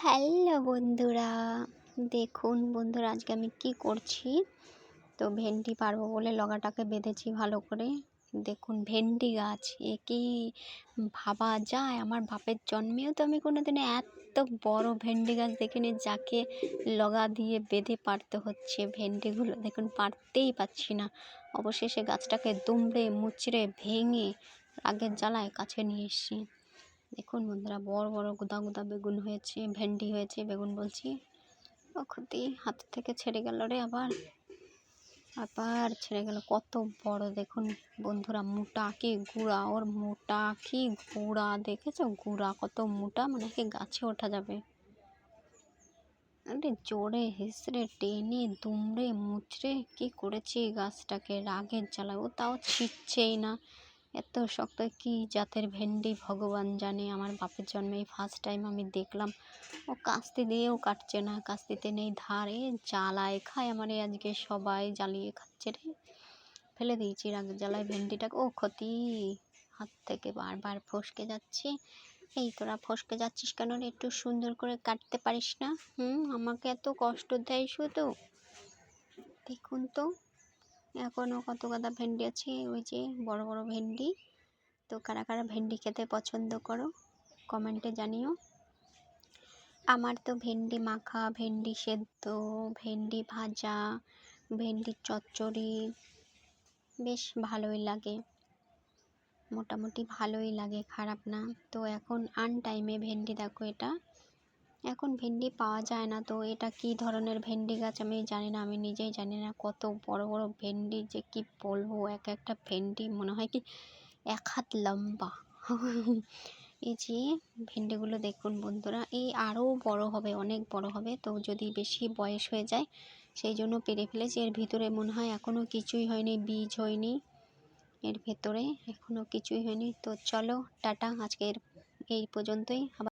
Hello বন্ধুরা, দেখুন বন্ধুরা আজকে আমি কি করছি? তো ভেন্ডি পারব বলে লগাটাকে বেঁধেছি ভালো করে। দেখুন ভেন্ডি গাছ, এ কি ভাবা যায়? আমার বাপের জন্মেও তো আমি কোনোদিনে এত বড় ভেন্ডি গাছ দেখিনি যাকে লগা দিয়ে বেঁধে পারতে হচ্ছে ভেন্ডিগুলো। দেখুন পারতেই পাচ্ছি না। অবশেষে গাছটাকে দুমড়ে, মুচড়ে, ভেঙে আগের জ্বালায় কাছে নিয়ে এসছি। দেখুন বন্ধুরা, বড় বড় গুদা গুদা বেগুন হয়েছে, ভেন্ডি হয়েছে, বেগুন বলছি। ও ক্ষতি, হাত থেকে ছেড়ে গেল রে আবার। আবার ছেড়ে গেল, কত বড় দেখুন বন্ধুরা, মোটা কি গুঁড়া, ওর মোটা কি গুঁড়া, দেখেছ? গুঁড়া কত মোটা মানে কি গাছে ওঠা যাবে। আরে জোরে হেসড়ে টেনে দুমড়ে মুচড়ে, কি করেছি গাছটাকে? রাগের জ্বালা, ও তাও ছিটছেই না। এত শক্ত কি জাতের ভেন্ডি ভগবান জানে। আমার বাপের জন্মে ফার্স্ট টাইম আমি দেখলাম। ও কাস্তি দিয়েও কাটছে না, কাস্তিতে নেই ধারে, জ্বালায় খায় আমার আজকে সবাই, জ্বালিয়ে খাচ্ছে রে। ফেলে দিয়েছি রাগ জ্বালায় ভেন্ডিটাকে। ও ক্ষতি, হাত থেকে বারবার ফসকে যাচ্ছে। এই তোরা ফসকে যাচ্ছিস কেন একটু সুন্দর করে কাটতে পারিস না? হুম, আমাকে এত কষ্ট দেয় শুধু। দেখুন তো। এখনও কত গাদা ভেন্ডি আছে? ওই যে বড় বড় ভেন্ডি। তো কারা কারা ভেন্ডি খেতে পছন্দ করো কমেন্টে জানিও। আমার তো ভেন্ডি মাখা, ভেন্ডি সেদ্ধ, ভেন্ডি ভাজা ভেন্ডির চচ্চড়ি, বেশ ভালোই লাগে। মোটামুটি ভালোই লাগে, খারাপ না। তো এখন আন টাইমে ভেন্ডি দেখো এটা। এখন ভেন্ডি পাওয়া যায় না। তো এটা কি ধরনের ভেন্ডি গাছ? আমি জানি না, আমি নিজেই জানি না। কত বড় বড় ভেন্ডি যে কি বলব? এক একটা ভেন্ডি মনে হয় কি এক হাত লম্বা। এই যে ভেন্ডিগুলো দেখুন বন্ধুরা, এই আরও বড় হবে, অনেক বড় হবে। তো যদি বেশি বয়স হয়ে যায়, সেই জন্য পেরে ফেলেছি। এর ভিতরে মনে হয় এখনও কিছুই হয়নি, বীজ হয়নি। এর ভেতরে এখনও কিছুই হয়নি। তো চলো, টাটা। আজকের এই পর্যন্তই। আবার